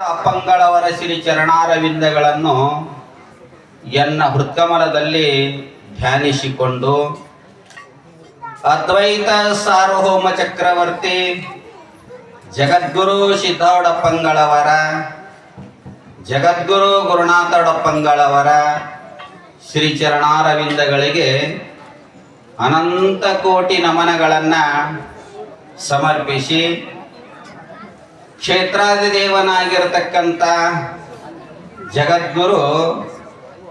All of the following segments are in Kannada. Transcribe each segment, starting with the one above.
ಅಪ್ಪಂಗಳವರ ಶ್ರೀ ಚರಣಾರವಿಂದಗಳನ್ನು ಎನ್ನ ಹೃತ್ಕಮಲದಲ್ಲಿ ಧ್ಯಾನಿಸಿಕೊಂಡು ಅದ್ವೈತ ಸಾರ್ವಭೌಮ ಚಕ್ರವರ್ತಿ ಜಗದ್ಗುರು ಸಿದ್ದೋಡಪ್ಪಂಗಳವರ ಜಗದ್ಗುರು ಗುರುನಾಥಡಪ್ಪಂಗಳವರ ಶ್ರೀ ಚರಣಾರವಿಂದಗಳಿಗೆ ಅನಂತ ಕೋಟಿ ನಮನಗಳನ್ನು ಸಮರ್ಪಿಸಿ ಕ್ಷೇತ್ರಾಧಿದೇವನಾಗಿರತಕ್ಕಂಥ ಜಗದ್ಗುರು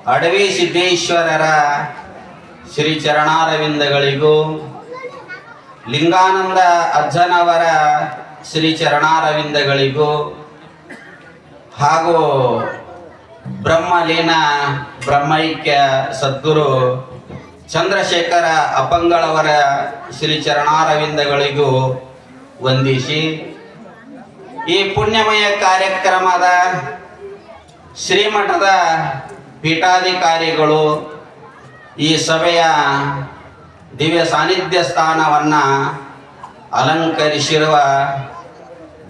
ಅಡವಿ ಸಿದ್ದೇಶ್ವರರ ಶ್ರೀ ಚರಣಾರವಿಂದಗಳಿಗೂ, ಲಿಂಗಾನಂದ ಅಜ್ಜನವರ ಶ್ರೀ ಚರಣಾರವಿಂದಗಳಿಗೂ ಹಾಗೂ ಬ್ರಹ್ಮಲೀನ ಬ್ರಹ್ಮೈಕ್ಯ ಸದ್ಗುರು ಚಂದ್ರಶೇಖರ ಅಪ್ಪಂಗಳವರ ಶ್ರೀ ಚರಣಾರವಿಂದಗಳಿಗೂ ವಂದಿಸಿ ಈ ಪುಣ್ಯಮಯ ಕಾರ್ಯಕ್ರಮದ ಶ್ರೀಮಠದ ಪೀಠಾಧಿಕಾರಿಗಳು ಈ ಸಭೆಯ ದಿವ್ಯ ಸಾನ್ನಿಧ್ಯ ಸ್ಥಾನವನ್ನು ಅಲಂಕರಿಸಿರುವ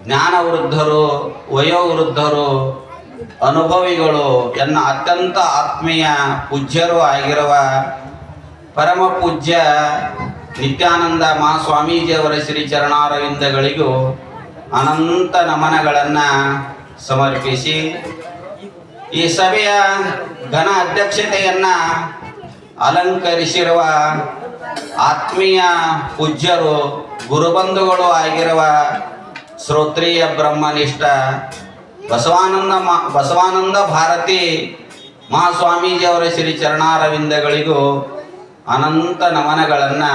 ಜ್ಞಾನವೃದ್ಧರು, ವಯೋವೃದ್ಧರು, ಅನುಭವಿಗಳು, ಎನ್ನ ಅತ್ಯಂತ ಆತ್ಮೀಯ ಪೂಜ್ಯರು ಆಗಿರುವ ಪರಮ ಪೂಜ್ಯ ನಿತ್ಯಾನಂದ ಮಹಾಸ್ವಾಮೀಜಿಯವರ ಶ್ರೀ ಚರಣಾರವಿಂದಗಳಿಗೂ ಅನಂತ ನಮನಗಳನ್ನು ಸಮರ್ಪಿಸಿ ಈ ಸಭೆಯ ಘನ ಅಧ್ಯಕ್ಷತೆಯನ್ನು ಅಲಂಕರಿಸಿರುವ ಆತ್ಮೀಯ ಪೂಜ್ಯರು, ಗುರುಬಂಧುಗಳು ಆಗಿರುವ ಶ್ರೋತ್ರಿಯ ಬ್ರಹ್ಮನಿಷ್ಠ ಬಸವಾನಂದ ಮಾ, ಬಸವಾನಂದ ಭಾರತಿ ಮಹಾಸ್ವಾಮೀಜಿಯವರ ಶ್ರೀ ಚರಣಾರವಿಂದಗಳಿಗೂ ಅನಂತ ನಮನಗಳನ್ನು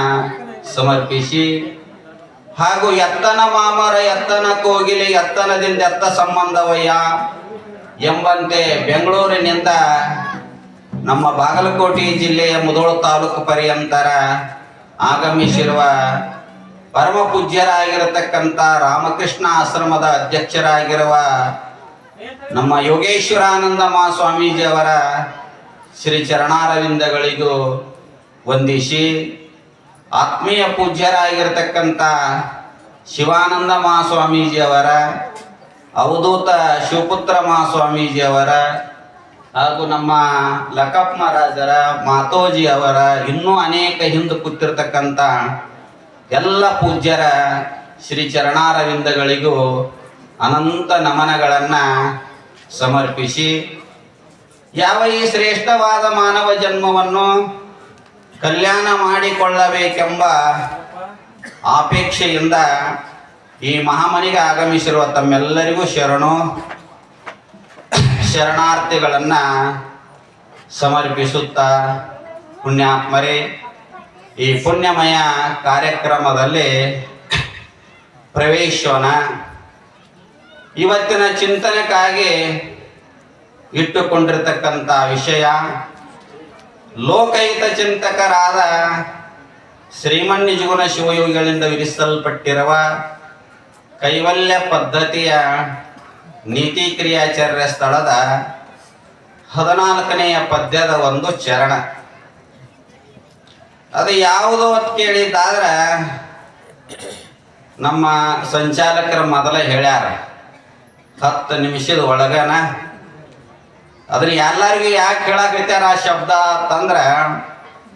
ಸಮರ್ಪಿಸಿ ಹಾಗೂ ಎತ್ತನ ಮಾಮರ ಎತ್ತನ ಕೋಗಿಲೆ ಎತ್ತನದಿಂದ ಎತ್ತ ಸಂಬಂಧವಯ್ಯ ಎಂಬಂತೆ ಬೆಂಗಳೂರಿನಿಂದ ನಮ್ಮ ಬಾಗಲಕೋಟೆ ಜಿಲ್ಲೆಯ ಮುದೋಳು ತಾಲೂಕು ಪರ್ಯಂತರ ಆಗಮಿಸಿರುವ ಪರಮ ಪೂಜ್ಯರಾಗಿರತಕ್ಕಂಥ ರಾಮಕೃಷ್ಣ ಆಶ್ರಮದ ಅಧ್ಯಕ್ಷರಾಗಿರುವ ನಮ್ಮ ಯೋಗೇಶ್ವರಾನಂದ ಮಹಾಸ್ವಾಮೀಜಿಯವರ ಶ್ರೀ ಚರಣಾರವಿಂದಗಳಿಗೂ ವಂದಿಸಿ ಆತ್ಮೀಯ ಪೂಜ್ಯರಾಗಿರ್ತಕ್ಕಂಥ ಶಿವಾನಂದ ಮಹಾಸ್ವಾಮೀಜಿಯವರ ಅವಧೂತ ಶಿವಪುತ್ರ ಮಹಾಸ್ವಾಮೀಜಿಯವರ ಹಾಗೂ ನಮ್ಮ ಲಕಪ್ ಮಹಾರಾಜರ ಮಾತೋಜಿ ಅವರ ಇನ್ನೂ ಅನೇಕ ಹಿಂದೆ ಕೂತಿರ್ತಕ್ಕಂಥ ಎಲ್ಲ ಪೂಜ್ಯರ ಶ್ರೀ ಚರಣಾರವಿಂದಗಳಿಗೂ ಅನಂತ ನಮನಗಳನ್ನು ಸಮರ್ಪಿಸಿ, ಯಾವ ಈ ಶ್ರೇಷ್ಠವಾದ ಮಾನವ ಜನ್ಮವನ್ನು ಕಲ್ಯಾಣ ಮಾಡಿಕೊಳ್ಳಬೇಕೆಂಬ ಆಪೇಕ್ಷೆಯಿಂದ ಈ ಮಹಾಮನಿಗೆ ಆಗಮಿಸಿರುವ ತಮ್ಮೆಲ್ಲರಿಗೂ ಶರಣು. ಶರಣಾರ್ಥಿಗಳನ್ನು ಸಮರ್ಪಿಸುತ್ತಾ ಪುಣ್ಯಾತ್ಮರೇ, ಈ ಪುಣ್ಯಮಯ ಕಾರ್ಯಕ್ರಮದಲ್ಲಿ ಪ್ರವೇಶೋಣ. ಇವತ್ತಿನ ಚಿಂತನೆಗಾಗಿ ಇಟ್ಟುಕೊಂಡಿರ್ತಕ್ಕಂಥ ವಿಷಯ ಲೋಕಹಿತ ಚಿಂತಕರಾದ ಶ್ರೀಮನ್ನಿಜುಗುಣ ಶಿವಯೋಗಿಗಳಿಂದ ವಿಧಿಸಲ್ಪಟ್ಟಿರುವ ಕೈವಲ್ಯ ಪದ್ಧತಿಯ ನೀತಿ ಕ್ರಿಯಾಚಾರ್ಯ ಸ್ಥಳದ ಹದಿನಾಲ್ಕನೆಯ ಪದ್ಯದ ಒಂದು ಚರಣ. ಅದು ಯಾವುದು ಅಂತ ಕೇಳಿದ್ದಾದ್ರೆ ನಮ್ಮ ಸಂಚಾಲಕರ ಮೊದಲ ಹೇಳ್ಯಾರ, ಹತ್ತು ನಿಮಿಷದ ಒಳಗನ ಅದ್ರ ಎಲ್ಲರಿಗೆ ಯಾಕೆ ಹೇಳಕೈತಾರ ಆ ಶಬ್ದ ಅಂತಂದ್ರೆ,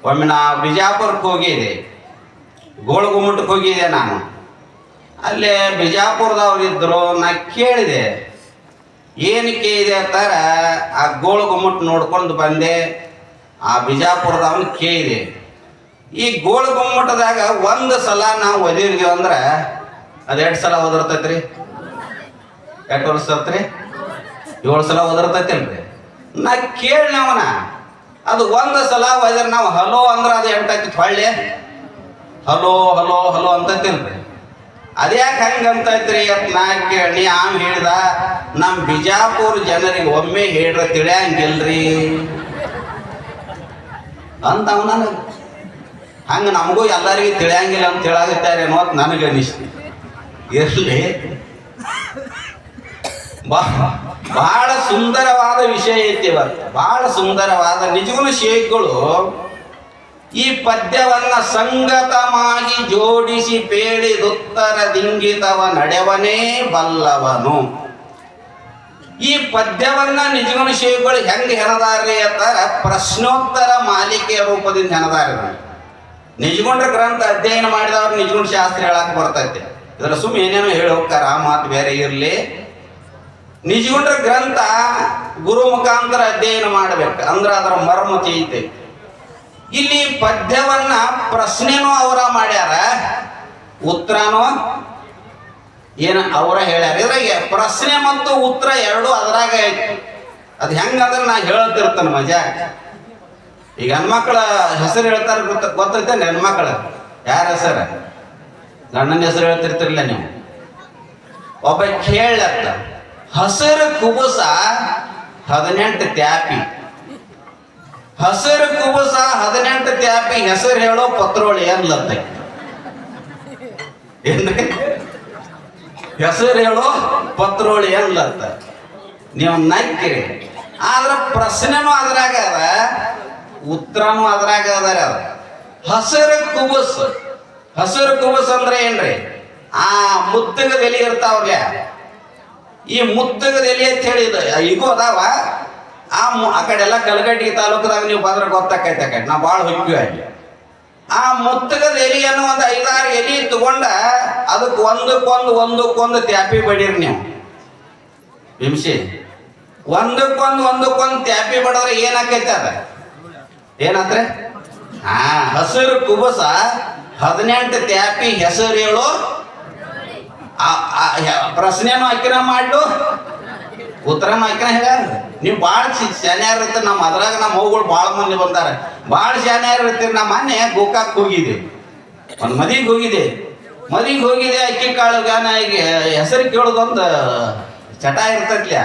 ಒಮ್ಮೆ ನಾ ಬಿಜಾಪುರಕ್ಕೆ ಹೋಗಿದ್ದೆ. ಗೋಳಗುಮ್ಮಟಕ್ಕೆ ಹೋಗಿದ್ದೆ ನಾನು. ಅಲ್ಲಿ ಬಿಜಾಪುರದವ್ರು ಇದ್ದರು ನಾ ಕೇಳಿದೆ. ಏನು ಇದೆ ಅಂತಾರೆ, ಆ ಗೋಳಗುಮ್ಮಟ್ ನೋಡ್ಕೊಂಡು ಬಂದೆ. ಆ ಬಿಜಾಪುರದವನು ಕೇಳಿದೆ. ಈ ಗೋಳಗುಮ್ಮಟದಾಗ ಒಂದು ಸಲ ನಾವು ಒದಿರ್ತೀವಿ ಅಂದ್ರೆ ಅದು ಎರಡು ಸಲ ಒದರ್ತೈತ್ರಿ? ಎಷ್ಟು ವರ್ಷ ಏಳು ಸಲ ಒದರ್ತೈತಿಲ್ರಿ ನಾ ಕೇಳಿ ಅವನ. ಅದು ಒಂದು ಸಲ ಒಯ್ದ್ರೆ ನಾವು ಹಲೋ ಅಂದ್ರೆ ಅದು ಎಂಟೈತಿ ಹೊಳ್ಳೆ. ಹಲೋ ಹಲೋ ಹಲೋ ಅಂತೈತಿಲ್ರಿ ಅದ್ಯಾಕೆ ಹಂಗೆ ಅಂತೈತ್ರಿ ಅಂತ ನಾ ಕೇಳಿ ಆಮ್ ಹೇಳಿದ ನಮ್ಮ ಬಿಜಾಪುರ ಜನರಿಗೆ ಒಮ್ಮೆ ಹೇಳ್ರ ತಿಳಿಯಂಗಿಲ್ರಿ. ಅಂತ ಅವನ ನನಗೆ. ಹಂಗೆ ನಮಗೂ ಎಲ್ಲರಿಗೂ ತಿಳಿಯಂಗಿಲ್ಲ ಅಂತ ಹೇಳಾಗುತ್ತಾರೆ ಅನ್ನೋದು ನನಗೆ ಅನಿಸ್ತು. ಇರಲಿ ಬಹಳ ಸುಂದರವಾದ ವಿಷಯ ಐತಿ ಇವತ್ತು. ಬಹಳ ಸುಂದರವಾದ ನಿಜಗುಣ ಶೇಖ್ಗಳು ಈ ಪದ್ಯವನ್ನ ಸಂಗತಮಾಗಿ ಜೋಡಿಸಿ ಪೇಳಿದುತ್ತರ ದಿಂಗಿತವ ನಡೆವನೇ ಬಲ್ಲವನು. ಈ ಪದ್ಯವನ್ನ ನಿಜಗುಣ ಶೇಖ್ಗಳು ಹೆಂಗೆ ಹೆಣದಾರ್ರಿ ಅಂತಾರ? ಪ್ರಶ್ನೋತ್ತರ ಮಾಲಿಕೆಯ ರೂಪದಿಂದ ಹೆಣದಾರ ನಿಜಗುಂಡ್ರ ಗ್ರಂಥ ಅಧ್ಯಯನ ಮಾಡಿದವ್ರು ನಿಜಗುಣ ಶಾಸ್ತ್ರ ಹೇಳಕ್ ಬರ್ತೈತೆ. ಇದರ ಸುಮ್ಮ ಏನೇನೋ ಹೇಳಿ ಹೋಗ್ತಾರ. ಆ ಮಾತು ಬೇರೆ ಇರಲಿ. ನಿಜಗುಂಡ್ರ ಗ್ರಂಥ ಗುರು ಮುಖಾಂತರ ಅಧ್ಯಯನ ಮಾಡಬೇಕು. ಅಂದ್ರೆ ಅದರ ಮರ್ಮ ತಿಳಿತೈತಿ ಇಲ್ಲಿ ಪದ್ಯವನ್ನ ಪ್ರಶ್ನೆನೂ ಅವರ ಮಾಡ್ಯಾರ. ಉತ್ತರನೋ ಏನ ಅವರ ಹೇಳ್ಯಾರ. ಇದ್ರಾಗೆ ಪ್ರಶ್ನೆ ಮತ್ತು ಉತ್ತರ ಎರಡು ಅದ್ರಾಗ ಐತಿ. ಅದು ಹೆಂಗಂದ್ರೆ ನಾ ಹೇಳ್ತಿರ್ತಾನೆ ಮಜಾ. ಈಗ ಹೆಣ್ಮಕ್ಳ ಹೆಸರು ಹೇಳ್ತಾರ ಗೊತ್ತ ಗೊತ್ತೈತೆ ಹೆಣ್ಮಕ್ಳ? ಯಾರ ಹೆಸರು? ಗಂಡನ ಹೆಸರು ಹೇಳ್ತಿರ್ತಿರ್ಲಿಲ್ಲ ನೀವು. ಒಬ್ಬ ಕೇಳತ್ತ ಹಸಿರು ಕುಬುಸ ಹದಿನೆಂಟು ತ್ಯಾಪಿ. ಹಸಿರು ಕುಬುಸ ಹದಿನೆಂಟು ತ್ಯಾಪಿ ಹೆಸರು ಹೇಳೋ ಪತ್ರೋಳಿ ಅನ್ಲತ್ತ ಹೆಸರು ಹೇಳೋ ಪತ್ರೋಳಿ ಅನ್ಲತ್ತ ನೀವು ನಕ್ಕಿರಿ. ಆದ್ರ ಪ್ರಶ್ನೆನೂ ಅದ್ರಾಗ ಅದ, ಉತ್ತರನೂ ಅದ್ರಾಗ ಅದಾರ ಅದ. ಹಸಿರು ಕುಬುಸ್ ಹಸಿರು ಕುಬುಸ್ ಅಂದ್ರೆ ಏನ್ರಿ? ಆ ಮುತ್ತಿನ ಬೆಲೆ ಇರ್ತಾವ್ರಲ್ಲ ಈ ಮುತ್ತಗದ ಎಲೆ ಅಂತ ಹೇಳಿದ ಈಗೂ ಅದಾವ. ಆ ಆ ಕಡೆ ಎಲ್ಲ ಕಲಗಟ್ಟಿ ತಾಲೂಕದಾಗ ನೀವು ಬಂದ್ರೆ ಗೊತ್ತಾಕೈತೆ ಆ ಕಡೆ. ನಾ ಭಾಳ ಹೋಗ್ತೀವಿ ಅಲ್ಲಿ ಆ ಮುತ್ತಗದ ಅನ್ನೋ ಒಂದು ಐದಾರು ಎಲೆ ತಗೊಂಡ ಅದಕ್ಕೆ ಒಂದಕ್ಕೊಂದು ಒಂದಕ್ಕೊಂದು ತ್ಯಾಪಿ ಬಡೀರಿ ನೀವು. ಬಿಂಸಿ ಒಂದಕ್ಕೊಂದು ಒಂದಕ್ಕೊಂದು ತ್ಯಾಪಿ ಬಡದ್ರೆ ಏನಾಕೈತೆ ಅದ? ಏನಂದ್ರೆ ಹಾ ಹಸಿರು ಕುಬಸ ಹದಿನೆಂಟು ತ್ಯಾಪಿ ಹೆಸರು ಹೇಳು. ಪ್ರಶ್ನೆನೂ ಹಾಕಿನ ಮಾಡ್ಲು. ಉತ್ತರನೂ ಹಾಕಿನ ಹೇಳ ನೀವು ಭಾಳ ಶಾನ್ಯಾರ ಇರ್ತೀರಿ ನಮ್ಮ ಅದ್ರಾಗ ನಮ್ಮ ಮಗುಗಳು ಭಾಳ ಮಂದಿ ಬಂದಾರ. ಭಾಳ ಶಾನ್ಯಾರ ಇರ್ತೀರಿ ನಮ್ಮ ಮೊನ್ನೆ ಗೋಕಾಕ್ ಹೋಗಿದೆ ಒಂದು ಮದಿಗೆ ಹೋಗಿದೆ ಮದಿಗೆ ಹೋಗಿದೆ ಅಕ್ಕಿ ಕಾಳು ಗಾನ ಈಗ ಹೆಸರು ಕೇಳೋದೊಂದು ಚಟ ಇರ್ತೈತ್ಲ್ಯ?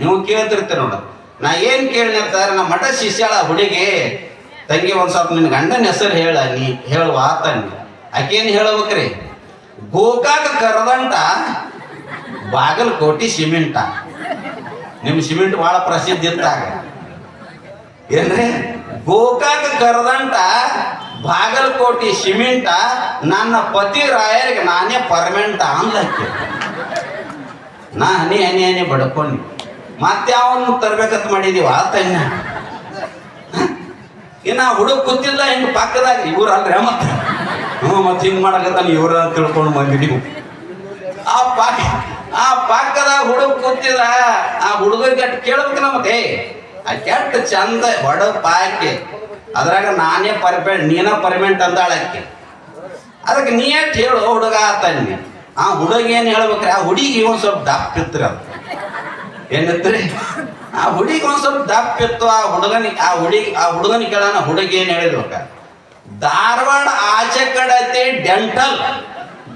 ನೀವು ಕೇಳ್ತಿರ್ತೀರಿ ನೋಡ. ನಾ ಏನು ಕೇಳಿರ್ತಾರೆ ನಮ್ಮ ಮಠ ಶಿಷ್ಯಾಳ ಹುಡುಗಿ, ತಂಗಿ ಒಂದು ಸ್ವಲ್ಪ ನಿನ್ನ ಗಂಡನ ಹೆಸರು ಹೇಳ, ನೀ ಹೇಳುವ ಆತನ್ನಿ ಆಕೇನು ಹೇಳ್ಬೇಕ್ರಿ? ಗೋಕಾಕ ಕರದಂಟ ಬಾಗಲಕೋಟಿ ಸಿಮೆಂಟ. ನಿಮ್ಮ ಸಿಮೆಂಟ್ ಭಾಳ ಪ್ರಸಿದ್ಧ ಇತ್ತಾಗ ಏನ್ರಿ? ಗೋಕಾಕ ಕರದಂಟ ಬಾಗಲಕೋಟಿ ಸಿಮೆಂಟ ನನ್ನ ಪತಿ ರಾಯರಿಗೆ ನಾನೇ ಪರ್ಮೆಂಟ ಅಂದಕ್ಕೆ ನಾ ಹನಿ ಹನಿ ಹನಿ ಬಡ್ಕೊಂಡು ಮತ್ತೆ ಅವನು ತರ್ಬೇಕಂತ ಮಾಡಿದೀವ ತನ್ನ. ಇನ್ನ ಹುಡುಗ ಕೂತಿಲ್ಲ ಹಿಂಗೆ ಪಕ್ಕದಾಗ ಇವ್ರು ಅಲ್ರಿ ಮತ್ತೆ. ಹ್ಞೂ, ಮತ್ತೆ ಹಿಂಗೆ ಮಾಡಕತ್ತಾನ ಇವ್ರ ತಿಳ್ಕೊಂಡು ಬಂದಿದ್ದೀವಿ ಆ ಪಾಕ, ಆ ಪಾಕದ ಹುಡುಗ ಕೂತಿದ ಆ ಹುಡುಗ ಕೆಟ್ಟ ಕೇಳ್ಬೇಕು ನಮಗೆ. ಆ ಕೆಟ್ಟ ಚಂದ ಬಡ ಪಾಕಿ. ಅದ್ರಾಗ ನಾನೇ ಪರ್ಮೆಂಟ್ ನೀನ ಪರ್ಮೆಂಟ್ ಅಂದಾಳಕ್ಕೆ ಅದಕ್ಕೆ ನೀ ಎಟ್ ಹೇಳು ಹುಡುಗ ಆತನ್ನಿ ಆ ಹುಡುಗ ಏನು ಹೇಳ್ಬೇಕ್ರಿ, ಆ ಹುಡುಗಿ ಒಂದು ಸ್ವಲ್ಪ ದಪ್ಪ ಇತ್ತು ಅದು. ಏನಿತ್ರಿ? ಆ ಹುಡುಗಿ ಒಂದು ಸ್ವಲ್ಪ ದಪ್ಪ ಇತ್ತು, ಆ ಹುಡುಗನಿಗೆ, ಆ ಹುಡುಗಿ, ಆ ಹುಡುಗನ ಕೇಳೋಣ, ಹುಡುಗಿ ಏನು ಹೇಳಿದ್ಬೇಕ ಧಾರವಾಡ ಆಚೆ ಕಡೆ ಡೆಂಟಲ್.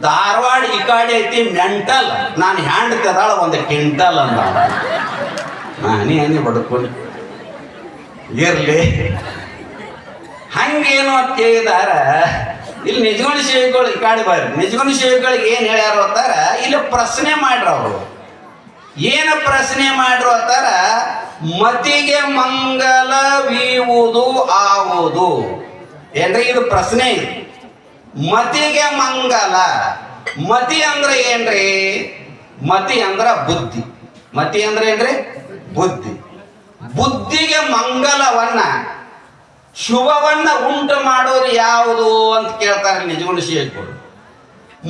ಧಾರವಾಡ ಈ ಕಡೆ ಐತಿ ಮೆಂಟಲ್. ನಾನು ಹ್ಯಾಂಡ್ ಕದಾಳ ಒಂದು ಕ್ವಿಂಟಲ್ ಅಂತ ನಾನೇ ಏನೇ ಬಡ್ಕೊಂಡು? ಇರ್ಲಿ. ಹಂಗೇನು ಅಂತ ಕೇಳಿದಾರ. ಇಲ್ಲಿ ನಿಜಗುಣ ಶಿವಿಗಳು ಈ ಕಾಡಿ ಬರ್ರಿ. ನಿಜಗುಣ ಶಿವಿಗಳಿಗೆ ಏನು ಹೇಳ್ಯಾರ ಅಂತಾರ, ಇಲ್ಲಿ ಪ್ರಶ್ನೆ ಮಾಡ್ರ ಅವರು. ಏನು ಪ್ರಶ್ನೆ ಮಾಡ್ರು ಅಂತಾರ, ಮತಿಗೆ ಮಂಗಲವೀವುದು ಆವುದು. ಏನ್ರಿ ಇದು ಪ್ರಶ್ನೆ? ಮತಿಗೆ ಮಂಗಲ. ಮತಿ ಅಂದ್ರೆ ಏನ್ರಿ? ಮತಿ ಅಂದ್ರ ಬುದ್ಧಿ. ಮತಿ ಅಂದ್ರೆ ಏನ್ರಿ? ಬುದ್ಧಿ. ಬುದ್ಧಿಗೆ ಮಂಗಲವನ್ನ, ಶುಭವನ್ನ ಉಂಟು ಮಾಡೋದು ಯಾವುದು ಅಂತ ಕೇಳ್ತಾರೆ ನಿಜಗುಣ ಶೇಖರು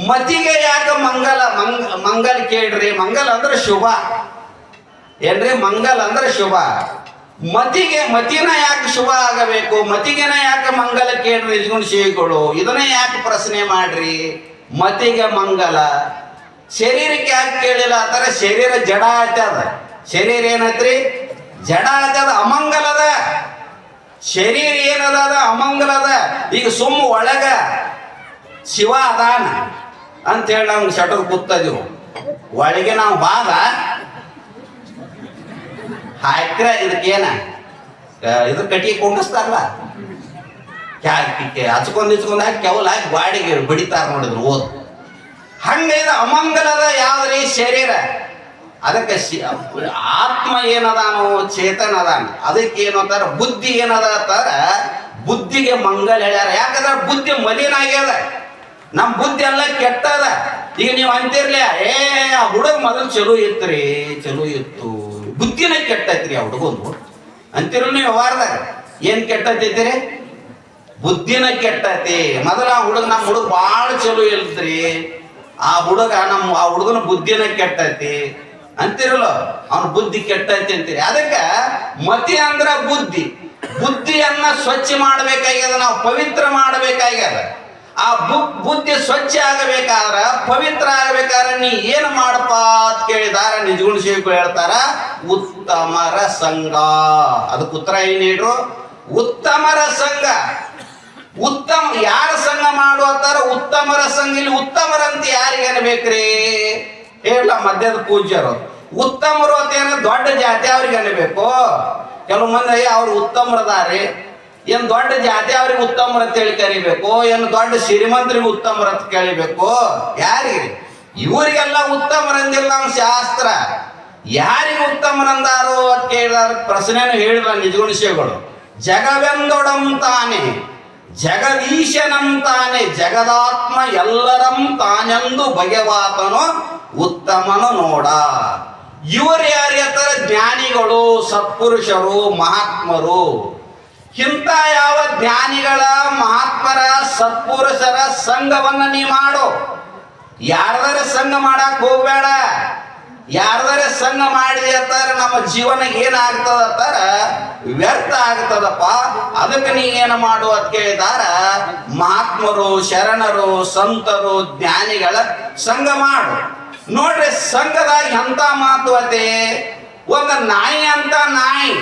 ಮತಿಗೆ ಯಾಕೆ ಮಂಗಲ, ಮಂಗ, ಮಂಗಲ ಕೇಳ್ರಿ? ಮಂಗಲ್ ಅಂದ್ರೆ ಶುಭ. ಏನ್ರಿ? ಮಂಗಲ್ ಅಂದ್ರೆ ಶುಭ. ಮತಿಗೆ ಮತಿನ ಯಾಕೆ ಶುಭ ಆಗಬೇಕು? ಮತಿಗೆನ ಯಾಕೆ ಮಂಗಲ ಏನು ನಿಜಗುಣ ಶ್ರೀಗಳು ಇದನ್ನ ಯಾಕೆ ಪ್ರಶ್ನೆ ಮಾಡ್ರಿ? ಮತಿಗೆ ಮಂಗಲ. ಶರೀರಕ್ಕೆ ಯಾಕೆ ಕೇಳಿಲ್ಲ? ಆತರ ಶರೀರ ಜಡ ಆಗ್ತದ ಶರೀರ ಏನತ್ರಿ? ಜಡ ಆಗ್ತದ ಅಮಂಗಲದ ಶರೀರ ಏನದ ಅದ ಅಮಂಗಲದ ಈಗ ಸುಮ್ಮ ಒಳಗ ಶಿವ ಅದಾನ ಅಂತೇಳಿ ನಮ್ಗೆ ಶಟರ್ ಕೂತದೀವು ಒಳಗೆ ನಾವು ಬಾದ ಹಾಕ್ರೆ ಇದಕ್ಕೇನ ಇದು ಕಟ್ಟಿಗೆ ಕುಂಡಿಸ್ತಾರಲ್ಲ? ಹಚ್ಕೊಂಡು ಇಚ್ಕೊಂಡ್ ಹಾಕಿ ಕೆವಲ್ ಹಾಕಿ ಬಾಡಿಗೆ ಬಡಿತಾರ ನೋಡಿದ್ರು, ಓದ್. ಹಂಗಿದ ಅಮಂಗಲದ ಯಾವ್ದ್ರಿ ಶರೀರ? ಅದಕ್ಕೆ ಆತ್ಮ ಏನದಾನು, ಚೇತನ ಅದಾನ. ಅದಕ್ಕೆ ಏನು ಅಂತಾರ, ಬುದ್ಧಿ ಏನದ ಅಂತಾರ, ಬುದ್ಧಿಗೆ ಮಂಗಲ್ ಹೇಳ್ಯಾರ. ಯಾಕಂದ್ರೆ ಬುದ್ಧಿ ಮಲಿನ ಆಗ್ಯದ. ನಮ್ಮ ಬುದ್ಧಿ ಎಲ್ಲ ಕೆಟ್ಟದ. ಈಗ ನೀವು ಅಂತಿರ್ಲಿ ಏ, ಆ ಹುಡುಗ ಮೊದಲು ಚಲೋ ಇತ್ತು ರೀ ಚಲೋ ಇತ್ತು. ಬುದ್ಧಿನ ಕೆಟ್ಟೈತ್ರಿ ಆ ಹುಡುಗಂದು. ಅಂತಿರೋ ನೀವು ವ್ಯವಹಾರದಾಗ ಏನ್ ಕೆಟ್ಟೈತೈತಿರಿ? ಬುದ್ಧಿನ ಕೆಟ್ಟೈತಿ. ಮೊದಲ ಆ ಹುಡುಗ ನಮ್ಮ ಹುಡುಗ ಭಾಳ ಚಲೋ ಇಲ್ತ್ರಿ ಆ ಹುಡುಗ ನಮ್ಮ ಆ ಹುಡುಗನ ಬುದ್ಧಿನ ಕೆಟ್ಟೈತಿ. ಅಂತಿರಲ್ಲ ಅವನ ಬುದ್ಧಿ ಕೆಟ್ಟೈತಿ ಅಂತೀರಿ. ಅದಕ್ಕೆ ಮತಿ ಅಂದ್ರ ಬುದ್ಧಿ. ಬುದ್ಧಿಯನ್ನ ಸ್ವಚ್ಛ ಮಾಡಬೇಕಾಗ್ಯದ, ನಾವು ಪವಿತ್ರ ಮಾಡಬೇಕಾಗ್ಯದ. ಆ ಬುದ್ಧಿ ಸ್ವಚ್ಛ ಆಗಬೇಕಾದ್ರ, ಪವಿತ್ರ ಆಗಬೇಕಾದ್ರೆ ನೀ ಏನು ಮಾಡಪ್ಪ ಅಂತ ಕೇಳಿದಾರ ನಿಜಗುಣ ಸೇವಕರು ಹೇಳ್ತಾರ, ಉತ್ತಮರ ಸಂಘ. ಅದಕ್ಕೆ ಉತ್ತರ ಏನು ಹೇಳ್ರು? ಉತ್ತಮರ ಸಂಘ. ಉತ್ತಮ, ಯಾರ ಸಂಘ ಮಾಡುವತ್ತಾರ ಉತ್ತಮರ ಸಂಘ. ಇಲ್ಲಿ ಉತ್ತಮರಂತ ಯಾರಿಗೆ ಅನ್ಬೇಕ್ರಿ? ಹೇಳ, ಮಧ್ಯದ ಪೂಜ್ಯರು. ಉತ್ತಮರು ಅಂತ ಏನೋ ದೊಡ್ಡ ಜಾತಿ ಅವ್ರಿಗೆ ಅನ್ಬೇಕು? ಕೆಲವು ಮಂದಿ ಅವ್ರು ಉತ್ತಮರದಾರಿ ಏನ್ ದೊಡ್ಡ ಜಾತಿ ಅವ್ರಿಗೆ ಉತ್ತಮರ ಅಂತ ಹೇಳಿ ಕರಿಬೇಕು ಏನು ದೊಡ್ಡ ಶ್ರೀಮಂತರಿಗೆ ಉತ್ತಮರ ಅಂತ ಕೇಳಿಬೇಕು. ಯಾರಿಗೆ? ಇವರಿಗೆಲ್ಲ ಉತ್ತಮರಂದಿಲ್ಲ ನಮ್ಮ ಶಾಸ್ತ್ರ. ಯಾರಿಗೆ ಉತ್ತಮರಂದಾರೋ ಅಂತ ಕೇಳಿದಾರ ಪ್ರಶ್ನೆನೂ ಹೇಳಿಲ್ಲ ನಿಜಗುಣಿಸಗಳು ಜಗವೆಂದೊಡಂ ತಾನೆ ಜಗದೀಶನಂ ತಾನೆ, ಜಗದಾತ್ಮ ಎಲ್ಲರಂ ತಾನೆಂದು ಭಗವಾತನು ಉತ್ತಮನು ನೋಡ. ಇವರು ಯಾರ್ಯಾರ ಜ್ಞಾನಿಗಳು, ಸತ್ಪುರುಷರು, ಮಹಾತ್ಮರು. ಇಂಥ ಯಾವ ಜ್ಞಾನಿಗಳ ಮಹಾತ್ಮರ ಸತ್ಪುರುಷರ ಸಂಘವನ್ನ ನೀ ಮಾಡು. ಯಾರ್ದಾರ ಸಂಘ ಮಾಡಕ್ ಹೋಗ್ಬೇಡ. ಯಾರ್ದಾರ ಸಂಘ ಮಾಡಿದೆ ಅಂತಾರ ನಮ್ಮ ಜೀವನ ಏನಾಗ್ತದ ಅಂತಾರ ವ್ಯರ್ಥ ಆಗ್ತದಪ್ಪ. ಅದಕ್ಕೆ ನೀ ಏನು ಮಾಡು ಅಂತ ಕೇಳಿದಾರ ಮಹಾತ್ಮರು, ಶರಣರು, ಸಂತರು, ಜ್ಞಾನಿಗಳ ಸಂಘ ಮಾಡು. ನೋಡ್ರಿ ಸಂಘದಾಗ ಎಂತ ಮಹತ್ವತೆ? ಒಂದು ನಾಯಿ ಅಂತ ನಾಯಿ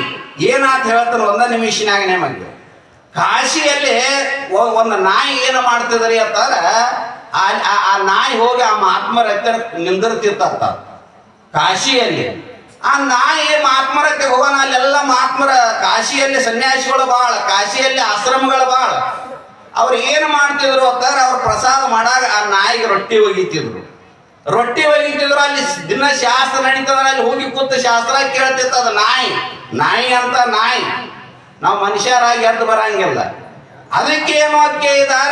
ಏನಾತ ಹೇಳ್ತಾರೆ ಒಂದ ನಿಮಿಷನಾಗ ನಿಮಗೆ. ಕಾಶಿಯಲ್ಲಿ ಒಂದು ನಾಯಿ ಏನು ಮಾಡ್ತಿದ್ರಿ ಅಂತಾರ ಆ ನಾಯಿ ಹೋಗಿ ಆ ಮಹಾತ್ಮರ ಹತ್ತಿರ ನಿಂದಿರ್ತಿತ್ತ ಕಾಶಿಯಲ್ಲಿ. ಆ ನಾಯಿ ಮಹಾತ್ಮರ ಹತ್ತಿರ ಹೋಗೋಣ, ಅಲ್ಲೆಲ್ಲ ಮಹಾತ್ಮರ ಕಾಶಿಯಲ್ಲಿ ಸನ್ಯಾಸಿಗಳು ಭಾಳ ಕಾಶಿಯಲ್ಲಿ ಆಶ್ರಮಗಳು ಭಾಳ ಅವ್ರು ಏನು ಮಾಡ್ತಿದ್ರು ಅಂತಾರ ಅವ್ರು ಪ್ರಸಾದ ಮಾಡಾಗ ಆ ನಾಯಿಗೆ ರೊಟ್ಟಿ ಒಗಿತಿದ್ರು. ರೊಟ್ಟಿ ಒಗಿತಿದ್ರು ಅಲ್ಲಿ ದಿನ ಶಾಸ್ತ್ರ ನಡೀತದ, ಅಲ್ಲಿ ಹೋಗಿ ಕೂತು ಶಾಸ್ತ್ರ ಅದು ನಾಯಿ. ನಾಯಿ ಅಂತ ನಾಯಿ. ನಾವು ಮನುಷ್ಯರಾಗಿ ಎದ್ದು ಬರಂಗಿಲ್ಲ. ಅದಕ್ಕೆ ಏನು ಅಂತ ಕೇಳಿದಾರ?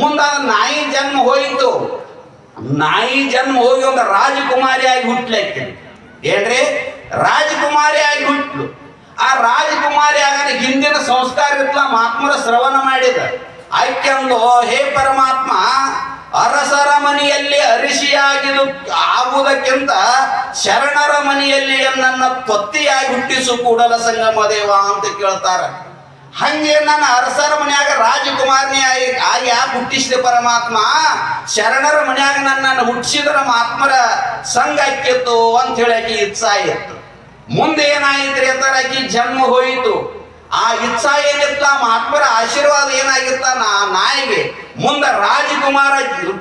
ಮುಂದ ಅದು ನಾಯಿ ಜನ್ಮ ಹೋಯಿತು. ನಾಯಿ ಜನ್ಮ ಹೋಗಿ ಒಂದು ರಾಜಕುಮಾರಿಯಾಗಿ ಹುಟ್ಲಕ್ಕೆ. ಏನ್ರಿ? ರಾಜಕುಮಾರಿಯಾಗಿ ಹುಟ್ಲು. ಆ ರಾಜಕುಮಾರಿ ಆಗನ ಹಿಂದಿನ ಸಂಸ್ಕಾರ ಇತ್ತಲ್ಲ ಮಹಾತ್ಮರ ಶ್ರವಣ ಮಾಡಿದ. ಆಯ್ಕೆಂದು ಹೇ ಪರಮಾತ್ಮ ಅರಸರ ಮನೆಯಲ್ಲಿ ಅರಿಶಿಯಾಗಿದು ಆಗುವುದಕ್ಕಿಂತ ಶರಣರ ಮನೆಯಲ್ಲಿ ನನ್ನ ತೊತ್ತಿಯಾಗಿ ಹುಟ್ಟಿಸು ಕೂಡಲ ಸಂಗಮ ದೇವ ಅಂತ ಕೇಳ್ತಾರೆ. ಹಂಗೆ ನನ್ನ ಅರಸರ ಮನೆಯಾಗ ರಾಜಕುಮಾರನೇ ಆಗಿ ಆಗಿ ಯಾಕೆ ಹುಟ್ಟಿಸಿದೆ ಪರಮಾತ್ಮ. ಶರಣರ ಮನೆಯಾಗ ನನ್ನನ್ನು ಹುಟ್ಟಿಸಿದ್ರ ಆತ್ಮರ ಸಂಘ ಅಂತ ಹೇಳಿ ಆಕಿ ಇತ್ತು ಮುಂದೆ ಏನಾಯಿತ್ರಿ ಅಂತಾರೆ ಆಕಿ ಜನ್ಮ ಹೋಯಿತು. ಇಚ್ಛಾ ಏನಿತ್ತ, ಮಹಾತ್ಮರ ಆಶೀರ್ವಾದ ಏನಾಗಿತ್ತ, ನಾ ನಾಯಿಗೆ ಮುಂದೆ ರಾಜಕುಮಾರ,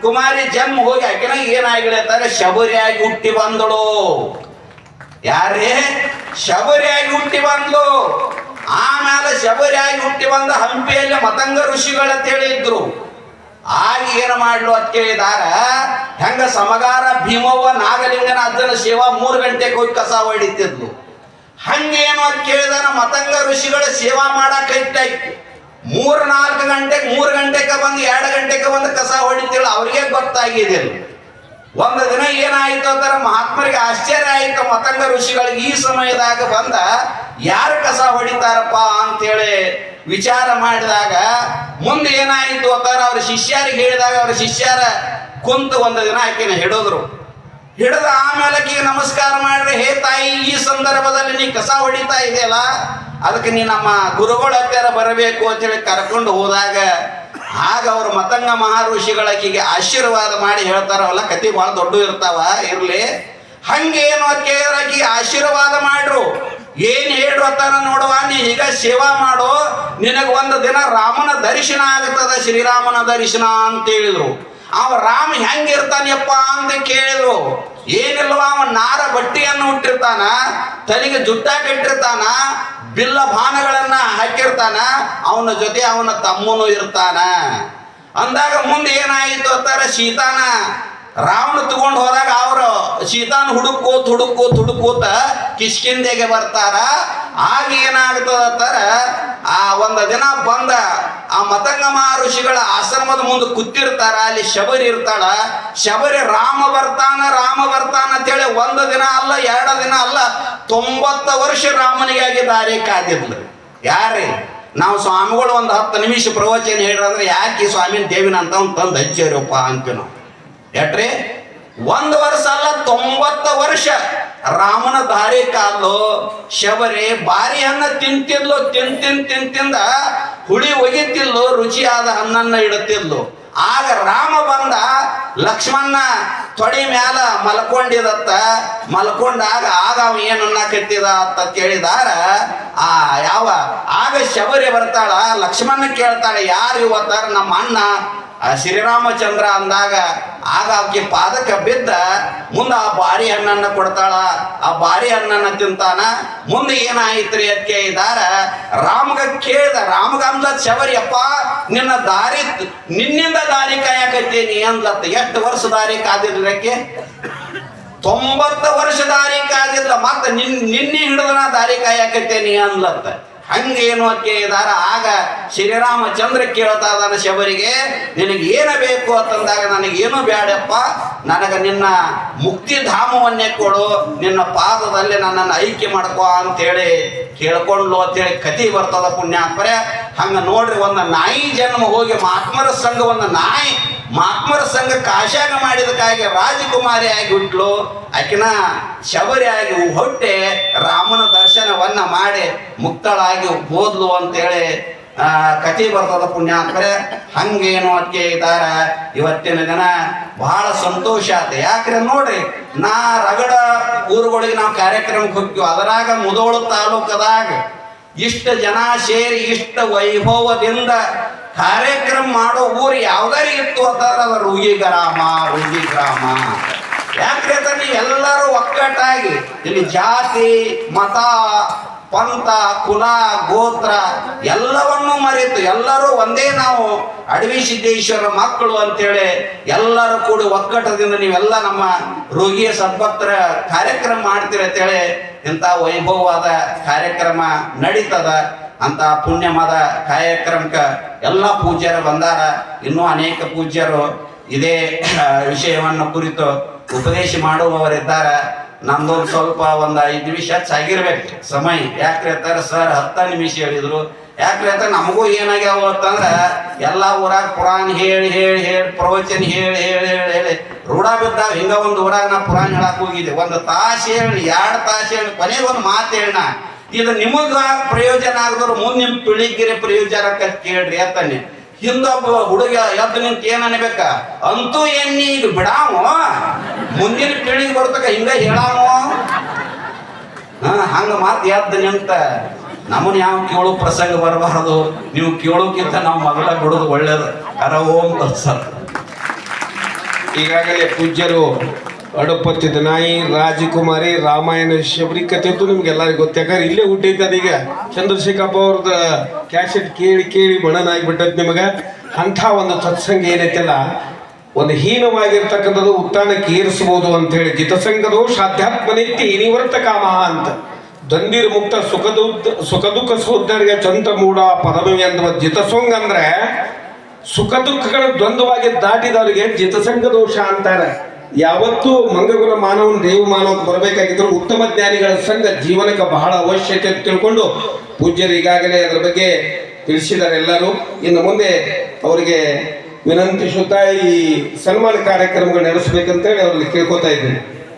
ಕುಮಾರಿ ಜನ್ಮ ಹೋಗಿ ಆಕಿನ ಅಂತಾರೆ, ಶಬರಿಯಾಗಿ ಹುಟ್ಟಿ ಬಂದಳು. ಯಾರೇ ಶಬರಿಯಾಗಿ ಹುಟ್ಟಿ ಬಂದ್ಲು. ಆಮೇಲೆ ಶಬರಿಯಾಗಿ ಹುಟ್ಟಿ ಬಂದ ಹಂಪಿಯಲ್ಲಿ ಮತಂಗ ಋಷಿಗಳ ಹೇಳಿದ್ರು ಆಗ ಏನು ಮಾಡ್ಲು ಅಂತ ಕೇಳಿದಾರ, ಹೆಂಗ ಸಮಗಾರ ಭೀಮವ್ವ ನಾಗಲಿಂಗನ ಅಜ್ಜನ ಸೇವಾ ಮೂರು ಗಂಟೆಗೆ ಹೋಗಿ ಕಸ ಹೊಡಿತಿದ್ಲು. ಹಂಗೇನು ಅಂತ ಕೇಳಿದಾನ, ಮತಂಗ ಋಷಿಗಳ ಸೇವಾ ಮಾಡಕ್ ಐತಾಯ್ತು ಮೂರ್ ನಾಲ್ಕು ಗಂಟೆಗೆ ಮೂರು ಗಂಟೆಗೆ ಬಂದು, ಎರಡು ಗಂಟೆಗೆ ಬಂದು ಕಸ ಹೊಡಿತಿಲ್ಲ, ಅವ್ರಿಗೆ ಗೊತ್ತಾಗಿದೆ ಒಂದು ದಿನ ಏನಾಯ್ತು ಅಂತಾರ, ಮಹಾತ್ಮರಿಗೆ ಆಶ್ಚರ್ಯ ಆಯ್ತು, ಮತಂಗ ಋಷಿಗಳಿಗೆ ಈ ಸಮಯದಾಗ ಬಂದ, ಯಾರು ಕಸ ಹೊಡಿತಾರಪ್ಪ ಅಂತೇಳಿ ವಿಚಾರ ಮಾಡಿದಾಗ, ಮುಂದೆ ಏನಾಯ್ತು ಅಂತಾರ, ಅವ್ರ ಶಿಷ್ಯರಿಗೆ ಹೇಳಿದಾಗ, ಅವ್ರ ಶಿಷ್ಯರ ಕುಂತು ಒಂದು ದಿನ ಆಕೆನ ಹಿಡಿದ್ರು. ಹಿಡಿದ ಆಮೇಲೆ ನಮಸ್ಕಾರ ಮಾಡ್ರಿ, ಹೇ ತಾಯಿ, ಈ ಸಂದರ್ಭದಲ್ಲಿ ನೀ ಕಸ ಹೊಡಿತಾ ಇದೆಯಲ್ಲ, ಅದಕ್ಕೆ ನೀ ನಮ್ಮ ಗುರುಗಳ ಹತ್ತಿರ ಬರಬೇಕು ಅಂತೇಳಿ ಕರ್ಕೊಂಡು ಹೋದಾಗ, ಆಗ ಅವ್ರ ಮತಂಗ ಮಹಾಋಷಿಗಳ ಆಕಿಗೆ ಆಶೀರ್ವಾದ ಮಾಡಿ ಹೇಳ್ತಾರವಲ್ಲ ಕತಿ ಭಾಳ ದೊಡ್ಡ ಇರ್ತಾವ, ಇರ್ಲಿ. ಹಂಗೇನು ಆಕಿಗೆ ಆಶೀರ್ವಾದ ಮಾಡ್ರು. ಏನ್ ಹೇಳ್ರು ನೋಡುವ, ನೀ ಈಗ ಸೇವಾ ಮಾಡು, ನಿನಗೆ ಒಂದು ದಿನ ರಾಮನ ದರ್ಶನ ಆಗ್ತದ, ಶ್ರೀರಾಮನ ದರ್ಶನ ಅಂತ ಹೇಳಿದ್ರು. ಅವ ರಾಮ ಹೆಂಗಿರ್ತಾನಪ್ಪ? ಅಂತ ಕೇಳಿದ್ರು. ಏನಿಲ್ವ ಅವ ನಾರ ಬಟ್ಟೆಯನ್ನು ಹುಟ್ಟಿರ್ತಾನ ತಲೆಗೆ ಜುಟ್ಟ ಕಟ್ಟಿರ್ತಾನ, ಬಿಲ್ಲ ಬಾಣಗಳನ್ನ ಹಾಕಿರ್ತಾನ, ಅವನ ಜೊತೆ ಅವನ ತಮ್ಮನು ಇರ್ತಾನ. ಅಂದಾಗ ಮುಂದೆ ಏನಾಯಿತು ಅಂತಾರ ಸೀತಾನ ರಾವಣ ತಗೊಂಡು ಹೋದಾಗ ಅವರು ಸೀತಾನ ಹುಡುಕೋತ್ ಹುಡುಕೋತ್ ಹುಡುಕೋತ ಕಿಷ್ಕಿಂದೆಗೆ ಬರ್ತಾರ. ಆಗ ಏನಾಗ್ತದ ಆ ಒಂದು ದಿನ ಬಂದ ಆ ಮತಂಗಮ ಋಷಿಗಳ ಆಶ್ರಮದ ಮುಂದೆ ಕುತ್ತಿರ್ತಾರ ಅಲ್ಲಿ ಶಬರಿ ಇರ್ತಾಳ. ಶಬರಿ ರಾಮ ಬರ್ತಾನ ರಾಮ ಬರ್ತಾನ ಅಂತೇಳಿ ಒಂದು ದಿನ ಅಲ್ಲ, ಎರಡು ದಿನ ಅಲ್ಲ, ತೊಂಬತ್ತ ವರ್ಷ ರಾಮನಿಗಾಗಿ ದಾರಿ ಕಾದಿದ್ಲು. ಯಾರಿ? ನಾವು ಸ್ವಾಮಿಗಳು ಒಂದು ಹತ್ತು ನಿಮಿಷ ಪ್ರವಚನ ಹೇಳ್ರಂದ್ರೆ ಯಾಕೆ ಸ್ವಾಮಿನ ದೇವಿನ ಅಂತ ತಂದು ಹಚ್ಚಿರಪ್ಪ ಅಂತೀವಿ ನಾವು. ಎಟ್ರಿ? ಒಂದು ವರ್ಷ ಅಲ್ಲ, ತೊಂಬತ್ತು ವರ್ಷ. ರಾಮನ ದಾರಿ ಕಾಲು ಶಬರಿ ಬಾರಿ ಹಣ್ಣ ತಿಂತಿದ್ಲು, ತಿನ್ ತಿಂತಿಂದ ಹುಳಿ ಒಗಿತಿದ್ಲು, ರುಚಿಯಾದ ಹಣ್ಣನ್ನ ಇಡುತ್ತಿದ್ಲು. ಆಗ ರಾಮ ಬಂದ ಲಕ್ಷ್ಮಣ ತೊಡಿ ಮ್ಯಾಲ ಮಲ್ಕೊಂಡಿದತ್ತ, ಮಲ್ಕೊಂಡಾಗ ಆಗ ಅವ ಏನು ಅನ್ನಕತ್ತಿದ ಅಂತ ಕೇಳಿದಾರ. ಆ, ಯಾವ, ಆಗ ಶಬರಿ ಬರ್ತಾಳ ಲಕ್ಷ್ಮಣ ಕೇಳ್ತಾಳೆ, ಯಾರು ಇವತ್ತಾರ ನಮ್ಮ ಅಣ್ಣ? ಆ ಶ್ರೀರಾಮಚಂದ್ರ ಅಂದಾಗ ಆಗ ಆಕೆ ಪಾದಕ ಬಿದ್ದ ಮುಂದೆ ಆ ಬಾರಿ ಹಣ್ಣನ್ನು ಕೊಡ್ತಾಳ. ಆ ಬಾರಿ ಹಣ್ಣನ್ನು ತಿಂತಾನ. ಮುಂದೆ ಏನಾಯ್ತ್ರಿ ಅದಕ್ಕೆ ಇದಾರ? ರಾಮಗ ಕೇಳ್ದ, ರಾಮಗ ಅಂದ ಶಬರಿ ಅಪ್ಪ ನಿನ್ನ ದಾರಿ ನಿನ್ನಿಂದ ದಾರಿ ಕಾಯಕತ್ತೀನಿ ಅಂದ್ಲತ್ತ ಎಷ್ಟು ವರ್ಷ ದಾರಿ ಕಾದಿರ್ಲಕ್ಕೆ ತೊಂಬತ್ತು ವರ್ಷ ದಾರಿ ಕಾದಿಲ್ಲ ಮತ್ತೆ ನಿನ್ನ ನಿನ್ನೆ ನಾ ದಾರಿ ಕಾಯಕತ್ತೇನಿ ಅನ್ಲತ್ತ ಹಂಗೇನು ಏನೋ ಕೇಳಿದಾರ ಆಗ ಶ್ರೀರಾಮಚಂದ್ರ ಕೇಳ್ತಾ ಇದ್ದಾನೆ ಶಬರಿಗೆ, ನಿನಗೆ ಏನು ಬೇಕು ಅಂತಂದಾಗ ನನಗೇನು ಬೇಡಪ್ಪ ನನಗೆ ನಿನ್ನ ಮುಕ್ತಿಧಾಮವನ್ನೇ ಕೊಡು, ನಿನ್ನ ಪಾದದಲ್ಲಿ ನನ್ನನ್ನು ಐಕ್ಯ ಮಾಡ್ಕೊ ಅಂತೇಳಿ ಕೇಳ್ಕೊಂಡ್ಲು ಅಂತೇಳಿ ಕತಿ ಬರ್ತದ ಪುಣ್ಯಾತ್ಮರೆ. ಹಂಗ ನೋಡ್ರಿ, ಒಂದು ನಾಯಿ ಜನ್ಮ ಹೋಗಿ ಮಾತ್ಮರ ಸಂಘ, ಒಂದು ನಾಯಿ ಮಾತ್ಮರ ಸಂಘ ಕಾಶಾಗ ಮಾಡಿದಕ್ಕಾಗಿ ರಾಜಕುಮಾರಿ ಆಗಿ ಹುಟ್ಲು ಆಕಿನ ಶಬರಿ ಆಗಿ ಹೊಟ್ಟೆ ರಾಮನ ದರ್ಶನವನ್ನ ಮಾಡಿ ಮುಕ್ತಳಾಗಿ ಹೋದ್ಲು ಅಂತೇಳಿ ಆ, ಕಥೆ ಬರ್ತದ ಪುಣ್ಯಾತ್ಮರೆ. ಹಂಗೇನು ಅದಕ್ಕೆ ಇದ್ದಾರ? ಇವತ್ತಿನ ದಿನ ಬಹಳ ಸಂತೋಷ ಆತ. ಯಾಕ್ರೆ ನೋಡ್ರಿ ನಾ ರಗಡ ಊರುಗಳಿಗೆ ನಾವು ಕಾರ್ಯಕ್ರಮಕ್ಕೆ ಹೋಗ್ತೀವಿ. ಅದರಾಗ ಮುದೋಳು ತಾಲೂಕದಾಗ ಇಷ್ಟ ಜನ ಸೇರಿ ಇಷ್ಟ ವೈಭವದಿಂದ ಕಾರ್ಯಕ್ರಮ ಮಾಡೋ ಊರು ಯಾವ್ದಾರು ಇತ್ತು ಅಂತಂದ್ರೆ ಅದ ರೂಗಿ ಗ್ರಾಮ ರೂಗಿ ಗ್ರಾಮ. ತಾನೆ ಎಲ್ಲರೂ ಒಕ್ಕಟ್ಟಾಗಿ ಇಲ್ಲಿ ಜಾತಿ, ಮತ, ಪಂಥ, ಕುಲ, ಗೋತ್ರ ಎಲ್ಲವನ್ನೂ ಮರೆತು ಎಲ್ಲರೂ ಒಂದೇ ನಾವು ಅಡವಿ ಸಿದ್ದೇಶ್ವರ ಮಕ್ಕಳು ಅಂತೇಳಿ ಎಲ್ಲರೂ ಕೂಡಿ ಒಕ್ಕಟ್ಟದಿಂದ ನೀವೆಲ್ಲ ನಮ್ಮ ರೋಗಿಯ ಸದ್ಭಕ್ತರ ಕಾರ್ಯಕ್ರಮ ಮಾಡ್ತೀರ ಅಂತೇಳಿ ಇಂಥ ವೈಭವವಾದ ಕಾರ್ಯಕ್ರಮ ನಡೀತದ. ಅಂತ ಪುಣ್ಯಮದ ಕಾರ್ಯಕ್ರಮಕ್ಕೆ ಎಲ್ಲ ಪೂಜ್ಯರು ಬಂದಾರ. ಇನ್ನೂ ಅನೇಕ ಪೂಜ್ಯರು ಇದೇ ವಿಷಯವನ್ನು ಕುರಿತು ಉಪದೇಶ ಮಾಡುವವರಿದ್ದಾರೆ. ನಮ್ದೊಂದು ಸ್ವಲ್ಪ ಒಂದು ಐದು ನಿಮಿಷ ಹೆಚ್ಚಾಗಿರ್ಬೇಕು ಸಮಯ. ಯಾಕ್ರಿ ಅಂತಾರೆ, ಸರ್, ಹತ್ತ ನಿಮಿಷ ಹೇಳಿದ್ರು. ಯಾಕ್ರಿ ಅಂತ ನಮಗೂ ಏನಾಗ್ಯಾವ ಅಂತಂದ್ರೆ, ಎಲ್ಲ ಊರಾಗ ಪುರಾಣ ಹೇಳಿ ಹೇಳಿ ಹೇಳಿ, ಪ್ರವಚನ ಹೇಳಿ ಹೇಳಿ ಹೇಳಿ ಹೇಳಿ. ರೂಢ ಬಿದ್ದಾವ. ಹಿಂಗ ಒಂದು ಊರಾಗ ನಾ ಪುರಾಣ ಹೇಳಕ್ ಹೋಗಿದ್ದೆ. ಒಂದು ತಾಸು ಹೇಳಿ, ಎರಡು ತಾಸು ಹೇಳಿ ಕೊನೆಗೆ ಒಂದು ಮಾತು ಹೇಳ ಇದು ನಿಮಗ ಪ್ರಯೋಜನ ಆಗದ್ರು ಮುಂದೆ ನಿಮ್ ಪೀಳಿಗೆರೆ ಪ್ರಯೋಜನ ಕೇಳ್ರಿ ಅತ್ತನೆ ಹಿಂದೊಬ್ಬ ಹುಡುಗ ಎದ್ದು ನಿಂತ ಏನ್ ಅನ್ಬೇಕ? ಅಂತೂ ಏನ್ ಈಗ ಬಿಡಾಮೋ? ಮುಂದಿನ ಪೀಳಿಗೆ ಬರ್ತಕ ಹಿಂಗ ಹೇಳಾಮೋ? ಹಂಗ ಮಾತು ಎದ್ದು ನಿಂತ ನಮ್ಮನ್ನ ಯಾವ ಕೇಳೋ ಪ್ರಸಂಗ ಬರಬಾರದು. ನೀವು ಕೇಳೋಕ್ಕಿಂತ ನಾವು ಮೊದಲ ಬಿಡೋದು ಒಳ್ಳೇದು. ಅರ ಓಂ ಸರ್ ಈಗಾಗಲೇ ಪೂಜ್ಯರು ಅಡಪತ್ತಿದ ನಾಯಿ, ರಾಜಕುಮಾರಿ, ರಾಮಾಯಣ ಶಬರಿ ಕಥೆ ಅಂತೂ ನಿಮ್ಗೆ ಎಲ್ಲರಿಗೂ ಗೊತ್ತು. ಯಾಕಂದ್ರೆ ಇಲ್ಲೇ ಹುಟ್ಟೈತೆ ಅದೀಗ ಚಂದ್ರಶೇಖರಪ್ಪ ಅವ್ರದ್ದು ಕ್ಯಾಸೆಟ್ ಕೇಳಿ ಕೇಳಿ ಮಣನಾಗ್ಬಿಟ್ಟೈತೆ ನಿಮಗೆ. ಅಂಥ ಒಂದು ಸತ್ಸಂಗ ಏನೈತಲ್ಲ, ಒಂದು ಹೀನವಾಗಿರ್ತಕ್ಕಂಥದ್ದು ಉತ್ತಾನಕ್ಕೆ ಏರಿಸಬಹುದು ಅಂತ ಹೇಳಿ ಜಿತಸಂಗ ದೋಷ ಅಧ್ಯಾತ್ಮ ನಿತ್ಯ ನಿವರ್ತ ಕಾಮ ಅಂತ. ದಂದಿರ್ ಮುಕ್ತ ಸುಖ ಸುಖ ದುಃಖ ಚಂದ್ರ ಮೂಡ ಪದವಿ ಅಂದ್ರ ಜಿತಸಂಗ ಅಂದ್ರೆ ಸುಖ ದುಃಖಗಳ ದ್ವಂದ್ವವಾಗಿ ದಾಟಿದವರಿಗೆ ಜಿತಸಂಗ ದೋಷ ಅಂತಾರೆ. ಯಾವತ್ತೂ ಮಂಗಗುಲ ಮಾನವನ ದೇವ ಮಾನವ ಬರಬೇಕಾಗಿದ್ರು ಉತ್ತಮ ಜ್ಞಾನಿಗಳ ಸಂಘ ಜೀವನಕ್ಕೆ ಬಹಳ ಅವಶ್ಯಕತೆ ತಿಳ್ಕೊಂಡು ಪೂಜ್ಯರು ಈಗಾಗಲೇ ಅದರ ಬಗ್ಗೆ ತಿಳಿಸಿದ್ದಾರೆ ಎಲ್ಲರೂ. ಇನ್ನು ಮುಂದೆ ಅವರಿಗೆ ವಿನಂತಿಸುತ್ತಾ ಈ ಸನ್ಮಾನ ಕಾರ್ಯಕ್ರಮಗಳು ನಡೆಸಬೇಕಂತೇಳಿ ಅವ್ರಲ್ಲಿ ಕೇಳ್ಕೊತಾ ಇದ್ದೀನಿ.